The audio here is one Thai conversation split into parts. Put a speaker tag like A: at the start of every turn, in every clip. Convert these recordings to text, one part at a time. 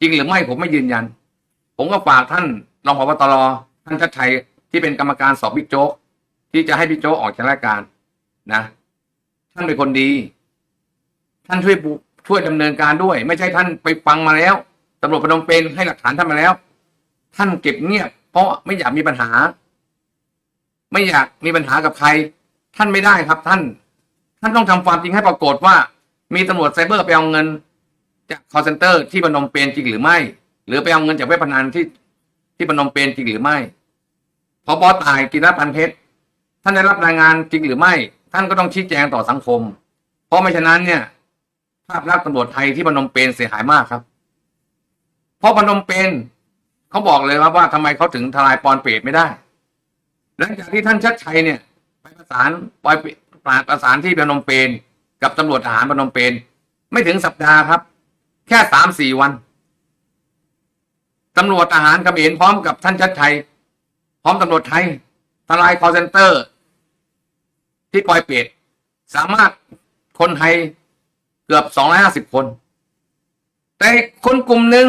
A: จริงหรือไม่ผมไม่ยืนยัน ผมก็ฝากท่านรองผบตรท่านชัดชัยที่เป็นกรรมการสอบบิ๊กโจ๊กที่จะให้บิ๊กโจ๊กออกจากราชการนะ ท่านเป็นคนดี ท่านช่วยช่วยดำเนินการด้วย ไม่ใช่ท่านไปฟังมาแล้วตำรวจพนมเปญให้หลักฐานท่านมาแล้ว ท่านเก็บเงียบ เพราะไม่อยากมีปัญหา ไม่อยากมีปัญหากับใคร ท่านไม่ได้ครับท่าน ท่านต้องทำความจริงให้ปรากฏว่า มีตำรวจไซเบอร์ไปเอาเงิน จากคอเซนเตอร์ที่พนมเปญจริงหรือไม่ หรือไปเอาเงินจากเว็บพนันที่ที่พนมเปญจริงหรือไม่พอบอตายกินรัพันเพชรท่านได้รับรายงานจริงหรือไม่ ท่านก็ต้องชี้แจงต่อสังคม เพราะไม่ฉะนั้นเนี่ย ภาพลักษณ์ตำรวจไทยที่พนมเปญเสียหายมากครับ เพราะพนมเปญเขาบอกเลยครับว่าทำไมเขาถึงทลายปอนเปรตไม่ได้หลังจากที่ท่านชัดชัยเนี่ย ไปประสานปล่อยประสานที่พนมเปญกับตำรวจทหารพนมเปญไม่ถึงสัปดาห์ครับ แค่สามสี่วันตำรวจทหารเขมรพร้อมกับท่านชัดชัยพร้อมตำรวจไทยทลายคอเซนเตอร์ ที่ปอยเปรตสามารถคนไทยเกือบสองร้อยห้าสิบคน แต่คนกลุ่มหนึ่ง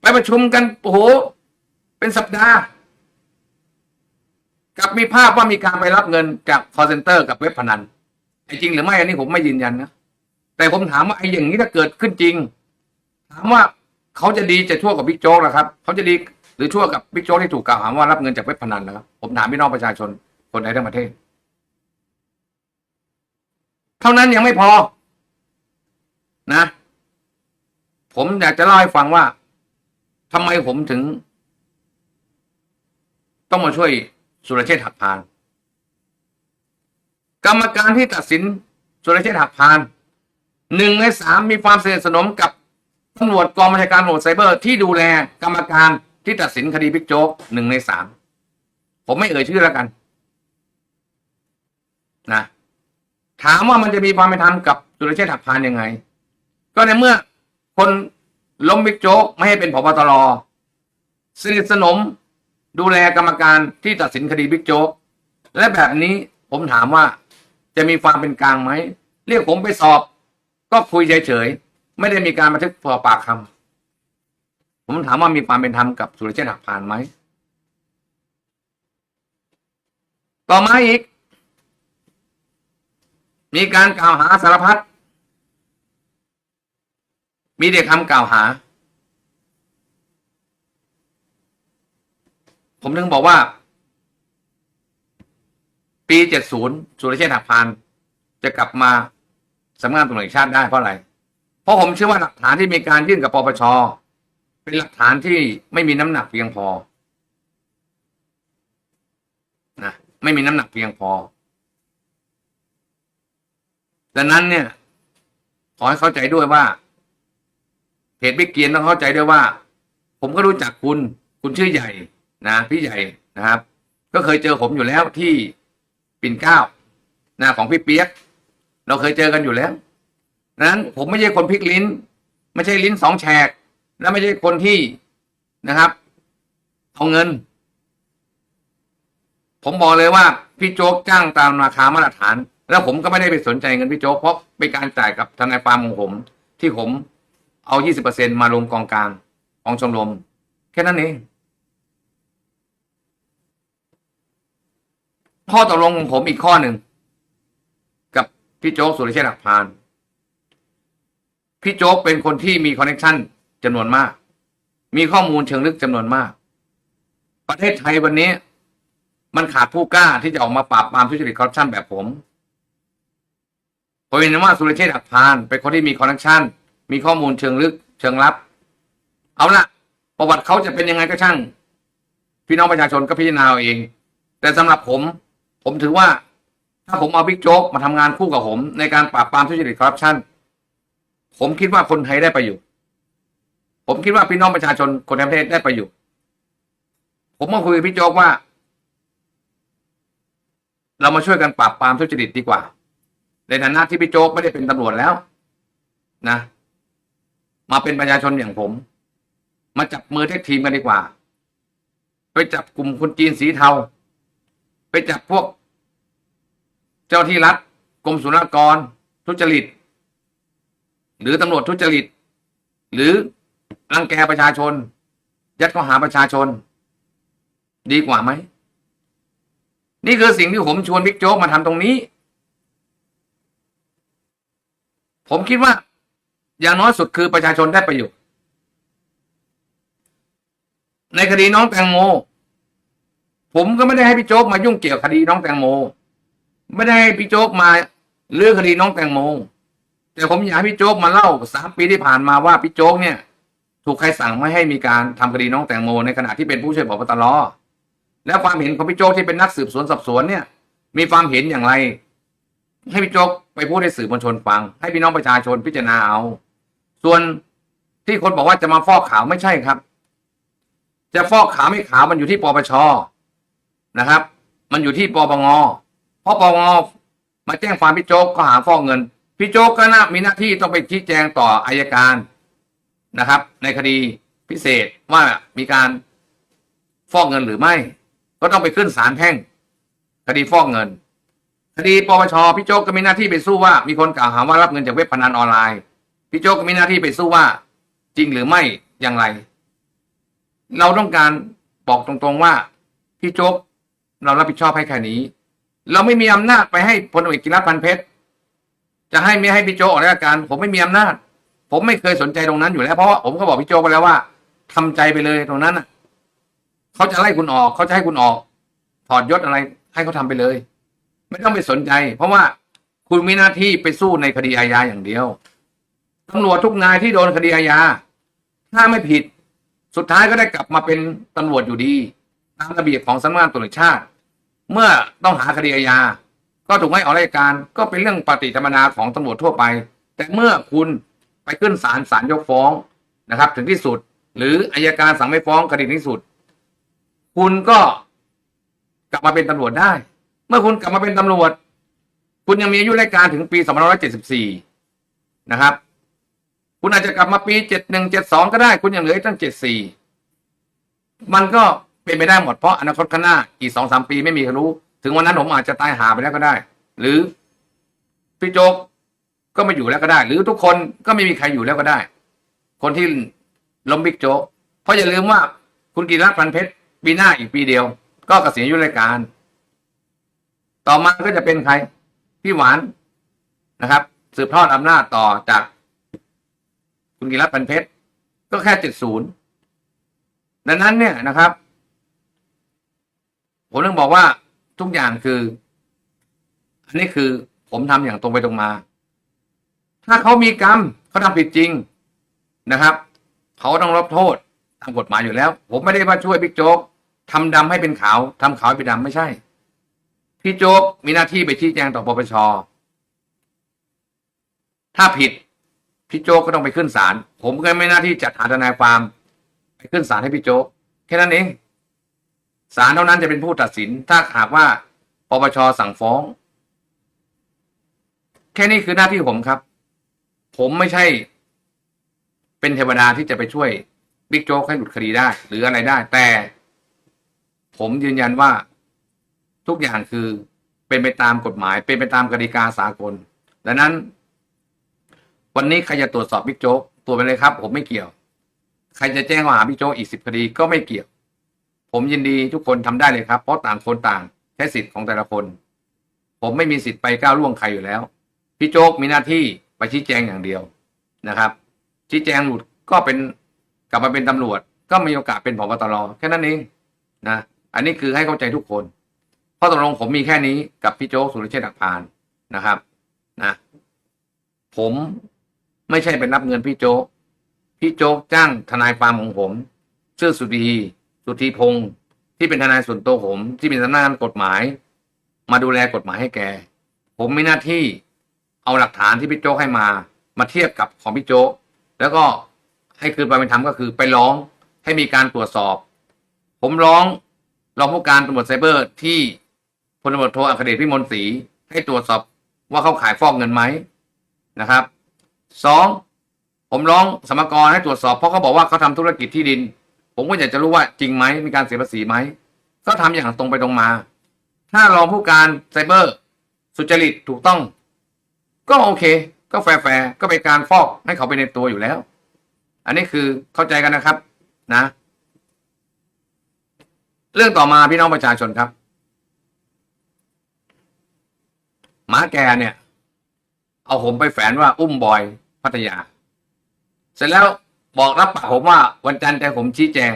A: ไปประชุมกันโอ้โห เป็นสัปดาห์กับมีภาพว่ามีการไปรับเงินจากคอเซนเตอร์กับเว็บพนันไอ้จริงหรือไม่อันนี้ผมไม่ยืนยันนะแต่ผมถามว่าไอ้อย่างนี้ถ้าเกิดขึ้นจริง ถามว่าเขาจะดีจะชั่วกับบิ๊กโจ๊กนะครับเขาจะดีหรือชั่วกับบิ๊กโจ๊กที่ถูกกล่าวหาว่ารับเงินจากเว็บพนันนะครับผมถามพี่น้องประชาชนคนในทั้งประเทศ เท่านั้นยังไม่พอ นะ ผมอยากจะเล่าให้ฟังว่าทำไมผมถึง ต้องมาช่วยสุรเชษฐ์หักพาน กรรมการที่ตัดสินสุรเชษฐ์หักพานหนึ่งในสามมีความสนิทสนมกับ ตำรวจกองบัญชาการตำรวจไซเบอร์ที่ดูแลกรรมการที่ตัดสินคดีบิ๊กโจ๊กหนึ่งในสามผมไม่เอ่ยชื่อแล้วกันนะถามว่ามันจะมีความเป็นธรรมกับสุรเชษฐ์หักพานยังไง ก็ในเมื่อคนล้มบิ๊กโจ๊กไม่ให้เป็นผบตรสนิทสนมดูแลกรรมการที่ตัดสินคดีบิ๊กโจ๊กและแบบนี้ผมถามว่าจะมีความเป็นกลางไหม เรียกผมไปสอบ ก็คุยเฉยๆ ไม่ได้มีการบันทึกสอปากคำผมถามว่ามีความเป็นธรรมกับสุรเชษฐ์หักพานไหมต่อมาอีก มีการกล่าวหาสารพัดมีแต่คำกล่าวหา ผมถึงบอกว่า ปี 70 สุรเชษฐ์หักพาน จะกลับมาสำนักงานตำรวจแห่งชาติได้เพราะอะไร เพราะผมเชื่อว่าหลักฐานที่มีการยื่นกับปปชเป็นหลักฐานที่ไม่มีน้ำหนักเพียงพอนะไม่มีน้ำหนักเพียงพอดังนั้นเนี่ย ขอให้เข้าใจด้วยว่าเพจบิ๊กเกียนต้องเข้าใจด้วยว่า ผมก็รู้จักคุณ คุณชื่อใหญ่นะพี่ใหญ่นะครับ ก็เคยเจอผมอยู่แล้วที่ปิ่นเก้านะของพี่เปียก เราเคยเจอกันอยู่แล้ว นั้นผมไม่ใช่คนพลิกลิ้น ไม่ใช่ลิ้นสองแฉก และไม่ใช่คนที่นะครับ เอาเงิน ผมบอกเลยว่าพี่โจ๊กจ้างตามราคามาตรฐาน แล้วผมก็ไม่ได้ไปสนใจเงินพี่โจ๊กเพราะเป็นการจ่ายกับทนายความของผม ที่ผมเอา20%มาลงกองกลางของชมรมแค่นั้นเองข้อตกลงของผมอีกข้อหนึ่ง กับพี่โจ๊กสุริเชษฐ์หักพาน พี่โจ๊กเป็นคนที่มีคอนเนคชันจำนวนมาก มีข้อมูลเชิงลึกจำนวนมาก ประเทศไทยวันนี้ มันขาดผู้กล้าที่จะออกมาปราบปรามทุจริตคอร์รัปชันแบบผมผมเห็นว่าสุรเชษฐ์หักพานเป็นคนที่มีคอนเนคชันมีข้อมูลเชิงลึก เชิงลับ เอาละประวัติเขาจะเป็นยังไงก็ช่าง พี่น้องประชาชนก็พิจารณาเอง แต่สำหรับผม ผมถือว่า ถ้าผมเอาบิ๊กโจ๊กมาทำงานคู่กับผม ในการปราบปรามทุจริตคอร์รัปชัน ผมคิดว่าคนไทยได้ประโยชน์ผมคิดว่าพี่น้องประชาชนคนในประเทศได้ประโยชน์ผมมาคุยกับพี่โจ๊กว่า เรามาช่วยกันปราบปรามทุจริตดีกว่า ในฐานะที่พี่โจ๊กไม่ได้เป็นตำรวจแล้ว นะ มาเป็นประชาชนอย่างผม มาจับมือแท็กทีมกันดีกว่า ไปจับกลุ่มคนจีนสีเทา ไปจับพวก เจ้าที่รัฐกรมศุลกากรทุจริต หรือตำรวจทุจริต หรือรังแกประชาชน ยัดข้อหาประชาชน ดีกว่าไหม นี่คือสิ่งที่ผมชวนบิ๊กโจ๊กมาทำตรงนี้ ผมคิดว่า อย่างน้อยสุดคือประชาชนได้ประโยชน์ในคดีน้องแตงโม ผมก็ไม่ได้ให้พี่โจ๊กมายุ่งเกี่ยวคดีน้องแตงโม ไม่ได้ให้พี่โจ๊กมาเรื่องคดีน้องแตงโม แต่ผมอยากพี่โจ๊กมาเล่าสามปีที่ผ่านมาว่าพี่โจ๊กเนี่ย ถูกใครสั่งไม่ให้มีการทำคดีน้องแตงโมในขณะที่เป็นผู้ช่วยผบตรแล้วความเห็นของพี่โจ๊กที่เป็นนักสืบสวนสอบสวนเนี่ย มีความเห็นอย่างไร ให้พี่โจ๊กไปพูดให้สื่อมวลชนฟัง ให้พี่น้องประชาชนพิจารณาเอา ส่วนที่คนบอกว่าจะมาฟอกขาวไม่ใช่ครับ จะฟอกขาวไม่ขาวมันอยู่ที่ปปชนะครับ มันอยู่ที่ปปงเพราะปปงมาแจ้งความพี่โจ๊กข้อหาฟอกเงิน พี่โจ๊กก็น่ามีหน้าที่ต้องไปชี้แจงต่ออายการนะครับ ในคดีพิเศษว่ามีการฟอกเงินหรือไม่ ก็ต้องไปขึ้นศาลแพ่ง คดีฟอกเงิน คดีปปชพี่โจ๊กก็มีหน้าที่ไปสู้ว่า มีคนกล่าวหาว่ารับเงินจากเว็บพนันออนไลน์พี่โจ๊กก็มีหน้าที่ไปสู้ว่า จริงหรือไม่อย่างไร เราต้องการบอกตรงๆว่าพี่โจ๊กเรารับผิดชอบให้แค่นี้ เราไม่มีอำนาจไปให้พลเอกกิรัตน์พันเพชร จะให้ไม่ให้พี่โจออกราชการ ผมไม่มีอำนาจ ผมไม่เคยสนใจตรงนั้นอยู่แล้วเพราะว่าผมก็บอกพี่โจไปแล้วว่าทำใจไปเลยตรงนั้นเขาจะไล่คุณออกเขาจะให้คุณออก ถอดยศอะไรให้เขาทำไปเลย ไม่ต้องไปสนใจ เพราะว่าคุณมีหน้าที่ไปสู้ในคดีอาญาอย่างเดียวตำรวจทุกนายที่โดนคดีอาญาถ้าไม่ผิด สุดท้ายก็ได้กลับมาเป็นตำรวจอยู่ดีตามระเบียบของสำนักงานตำรวจชาติ เมื่อต้องหาคดีอาญา ก็ถูกให้ออกราชการก็เป็นเรื่องปฏิธรรมนาของตำรวจทั่วไป แต่เมื่อคุณไปขึ้นศาลศาลยกฟ้องนะครับ ถึงที่สุด หรืออายการสั่งไม่ฟ้องคดีที่สุด คุณก็กลับมาเป็นตำรวจได้ เมื่อคุณกลับมาเป็นตำรวจ คุณยังมีอายุราชการถึงปี2574 นะครับ คุณอาจจะกลับมาปี 71 72 ก็ได้ คุณยังเหลืออีกตั้ง 74 มันก็เป็นไปได้หมดเพราะอนาคตข้างหน้าอีกสองสามปีไม่มีใครรู้ ถึงวันนั้นผมอาจจะตายหาไปแล้วก็ได้ หรือพี่โจ๊กก็ไม่อยู่แล้วก็ได้ หรือทุกคนก็ไม่มีใครอยู่แล้วก็ได้ คนที่ล้มบิ๊กโจ๊กเพราะอย่าลืมว่าคุณกีรัตพันเพชรปีหน้าอีกปีเดียว ก็เกษียณอายุราชการ ต่อมาก็จะเป็นใครพี่หวานนะครับ สืบทอดอำนาจต่อจาก คุณกีรัตพันเพชรก็แค่เจ็ดศูนย์ดังนั้นเนี่ยนะครับ ผมต้องบอกว่า ทุกอย่างคือ อันนี้คือผมทำอย่างตรงไปตรงมา ถ้าเขามีกรรมเขาทำผิดจริงนะครับเขาต้องรับโทษตามกฎหมายอยู่แล้ว ผมไม่ได้มาช่วยบิ๊กโจ๊กทำดำให้เป็นขาว ทำขาวให้เป็นดำไม่ใช่ พี่โจ๊กมีหน้าที่ไปชี้แจงต่อปปชถ้าผิด พี่โจ๊กก็ต้องไปขึ้นศาลผมก็ไม่หน้าที่จัดหาทนายความ ไปขึ้นศาลให้พี่โจ๊กแค่นั้นเอง ศาลเท่านั้นจะเป็นผู้ตัดสิน ถ้าหากว่าปปชสั่งฟ้อง แค่นี้คือหน้าที่ผมครับ ผมไม่ใช่ เป็นเทวดาที่จะไปช่วยบิ๊กโจ๊กให้หลุดคดีได้ หรืออะไรได้ แต่ ผมยืนยันว่าทุกอย่างคือเป็นไปตามกฎหมาย เป็นไปตามกติกาสากลดังนั้น วันนี้ใครจะตรวจสอบบิ๊กโจ๊กตรวไปเลยครับ ผมไม่เกี่ยว ใครจะแจ้งข้อหาบิ๊กโจ๊กอีกสิบคดีก็ไม่เกี่ยว ผมยินดีทุกคนทำได้เลยครับ เพราะต่างคนต่างใช้สิทธิ์ของแต่ละคน ผมไม่มีสิทธิ์ไปก้าวล่วงใครอยู่แล้ว พี่โจ๊กมีหน้าที่ไปชี้แจงอย่างเดียวนะครับ ชี้แจงหลุดก็เป็นกลับมาเป็นตำรวจ ก็มีโอกาสเป็นผบตรแค่นั้นเองนะอันนี้คือให้เข้าใจทุกคนเพราะตกลงผมมีแค่นี้กับพี่โจ๊กสุรเชษฐ์หักพานนะครับนะผมไม่ใช่เป็นรับเงินพี่โจ๊กพี่โจ๊กจ้างทนายความของผม ชื่อสุธี สุธีพงศ์ที่เป็นทนายส่วนตัวผม ที่เป็นทนายกฎหมาย มาดูแลกฎหมายให้แก ผมมีหน้าที่เอาหลักฐานที่พี่โจ๊กให้มา มาเทียบกับของพี่โจ๊กแล้วก็ให้คืนความเป็นธรรมก็คือไปร้องให้มีการตรวจสอบ ผมร้องรองผู้การตำรวจไซเบอร์ ที่พลตำรวจโทอัคเดชพิมลศรีให้ตรวจสอบว่าเขาขายฟอกเงินไหมนะครับสองผมร้องสมกรให้ตรวจสอบเพราะเขาบอกว่าเขาทำธุรกิจที่ดิน ผมก็อยากจะรู้ว่าจริงไหมมีการเสียภาษีไหมก็ทำอย่างตรงไปตรงมา ถ้ารองผู้การไซเบอร์ สุจริตถูกต้อง ก็โอเค ก็แฟร์ก็เป็นการฟอกให้เขาไปในตัวอยู่แล้ว อันนี้คือเข้าใจกันนะครับ นะ เรื่องต่อมาพี่น้องประชาชนครับหมาแกเนี่ย เอาผมไปแฝนว่าอุ้มบอยพัทยา เสร็จแล้ว บอกรับปากผมว่าวันจันทร์จะให้ผมชี้แจง